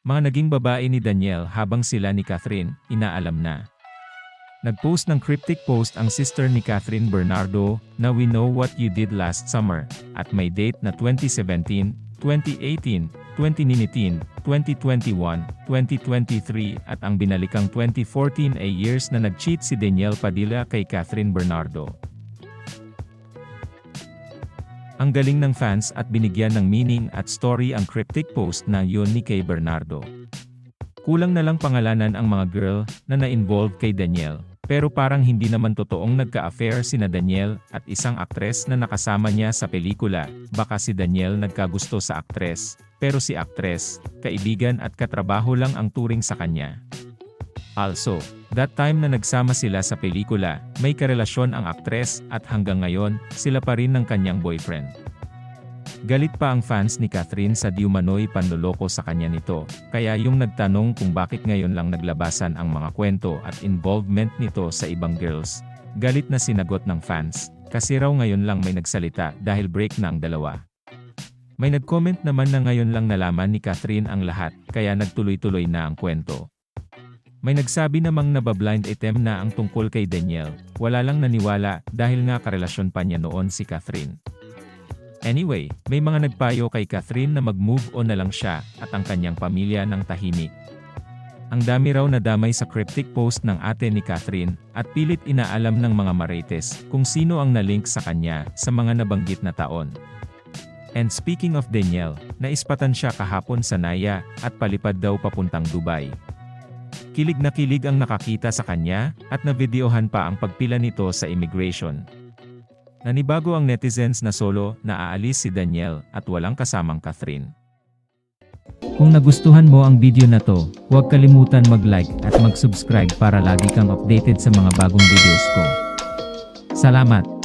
Mga naging babae ni Daniel habang sila ni Catherine, inaalam na. Nagpost ng cryptic post ang sister ni Catherine Bernardo na We Know What You Did Last Summer at may date na 2017, 2018, 2019, 2021, 2023 at ang binalikang 2014 ay years na nag-cheat si Daniel Padilla kay Catherine Bernardo. Ang galing ng fans at binigyan ng meaning at story ang cryptic post na yun ni kay Bernardo. Kulang na lang pangalanan ang mga girl na na-involve kay Daniel, pero parang hindi naman totoong nagka-affair sina Daniel at isang aktres na nakasama niya sa pelikula, baka si Daniel nagkagusto sa aktres, pero si aktres, kaibigan at katrabaho lang ang turing sa kanya. Also, that time na nagsama sila sa pelikula, may karelasyon ang aktres at hanggang ngayon, sila pa rin ng kanyang boyfriend. Galit pa ang fans ni Catherine sa diumanoy panloloko sa kanya nito, kaya yung nagtanong kung bakit ngayon lang naglabasan ang mga kwento at involvement nito sa ibang girls. Galit na sinagot ng fans, kasi raw ngayon lang may nagsalita dahil break na ang dalawa. May nag-comment naman na ngayon lang nalaman ni Catherine ang lahat, kaya nagtuloy-tuloy na ang kwento. May nagsabi namang nabablind item na ang tungkol kay Daniel, wala lang naniwala dahil nga karelasyon pa niya noon si Catherine. Anyway, may mga nagpayo kay Catherine na mag-move on na lang siya at ang kanyang pamilya ng tahimik. Ang dami raw na damay sa cryptic post ng ate ni Catherine at pilit inaalam ng mga marites kung sino ang nalink sa kanya sa mga nabanggit na taon. And speaking of Daniel, naispatan siya kahapon sa Naya at palipad daw papuntang Dubai. Kilig na kilig ang nakakita sa kanya at navideohan pa ang pagpila nito sa immigration. Nanibago ang netizens na solo na aalis si Daniel at walang kasamang Catherine. Kung nagustuhan mo ang video na to, huwag kalimutan mag-like at mag-subscribe para lagi kang updated sa mga bagong videos ko. Salamat!